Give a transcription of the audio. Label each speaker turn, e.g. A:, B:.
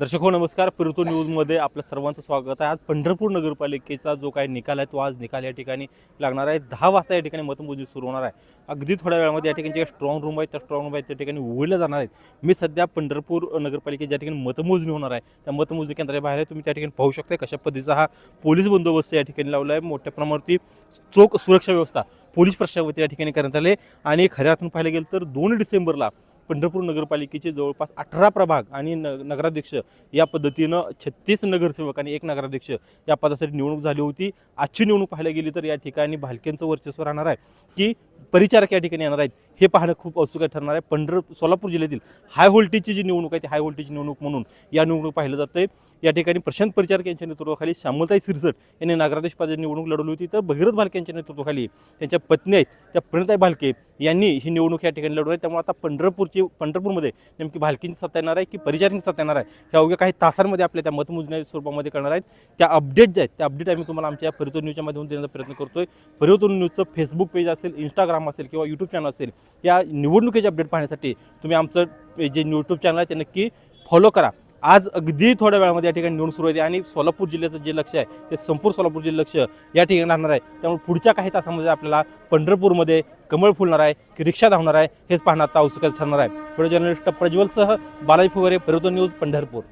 A: दर्शक हो नमस्कार. फिरतो न्यूजमध्ये आपल्या सर्वांचं स्वागत आहे. आज पंढरपूर नगरपालिकेचा जो काही निकाल आहे तो आज निकाल या ठिकाणी लागणार आहे. दहा वाजता या ठिकाणी मतमोजणी सुरू होणार आहे. अगदी थोड्या वेळामध्ये या ठिकाणी जे स्ट्रॉंग रूम आहेत त्या स्ट्रॉंग रूम आहेत त्या ठिकाणी उघडल्या जाणार आहेत. मी सध्या पंढरपूर नगरपालिकेत ज्या ठिकाणी मतमोजणी होणार आहे त्या मतमोजणी केंद्राच्या बाहेर आहे. तुम्ही त्या ठिकाणी पाहू शकता कशा पद्धतीचा हा पोलीस बंदोबस्त या ठिकाणी लावला आहे. मोठ्या प्रमाणावरती चोख सुरक्षा व्यवस्था पोलीस प्रशासनावरती या ठिकाणी करण्यात आले आणि खऱ्या अर्थानं पाहायला गेलं तर दोन डिसेंबरला पंढरपूर नगरपालिकेचे जवळपास अठरा प्रभाग आणि न नगराध्यक्ष या पद्धतीनं छत्तीस नगरसेवक आणि एक नगराध्यक्ष या पदासाठी निवडणूक झाली होती. आजची निवडणूक पाहायला गेली तर या ठिकाणी भालकेंचं वर्चस्व राहणार आहे की परिचारक या ठिकाणी येणार आहेत. हे पाहणं खूप औत्सुक ठरणार आहे. पंढर सोलापूर जिल्ह्यातील हाय व्होल्टेजची जी निवडणूक आहे ती हाय व्होल्टेज निवडणूक म्हणून या निवडणूक पाहिलं जातं या ठिकाणी प्रशांत परिचारक यांच्या नेतृत्वाखाली श्यामलताई सिरसट यांनी नागरादेश पदाची निवडणूक लढवली होती. तर भगीरथ भालके यांच्या नेतृत्वाखाली त्यांच्या पत्नी आहेत त्या प्रणिताई भालके यांनी ही निवडणूक या ठिकाणी लढवली आहे. त्यामुळे आता पंढरपूरची पंढरपूरमध्ये नेमकी भालकींची सत्ता येणार आहे की परिचारांची सत्ता येणार आहे ह्या अवघ्या काही तासांमध्ये आपल्या त्या मतमोजण्या स्वरूपामध्ये करणार आहेत. त्या अपडेट ज्या आहेत त्या अपडेट आम्ही तुम्हाला आमच्या परिवर्तन न्यूजच्या माध्यमातून देण्याचा प्रयत्न करतोय. परिवर्तन न्यूजचं फेसबुक पेज असेल इंस्टाग्राम असेल किंवा यूट्यूब चॅनल असेल या निवडणुकीचे अपडेट पाहण्यासाठी तुम्ही आमचं जे यूट्यूब चॅनल आहे ते नक्की फॉलो करा. आज अगदी थोड्या वेळामध्ये या ठिकाणी निवडणूक सुरू होते आणि सोलापूर जिल्ह्याचं जे लक्ष आहे ते संपूर्ण सोलापूर जिल्हा लक्ष या ठिकाणी राहणार आहे. त्यामुळे पुढच्या काही तासामध्ये आपल्याला पंढरपूरमध्ये कमळ फुलणार आहे की रिक्षा धावणार आहे हेच पाहणं आता उत्सुकच ठरणार आहे. पुढे जर्नलिस्ट प्रज्वलसह बालाजी फुगरे परिवर्तन न्यूज पंढरपूर.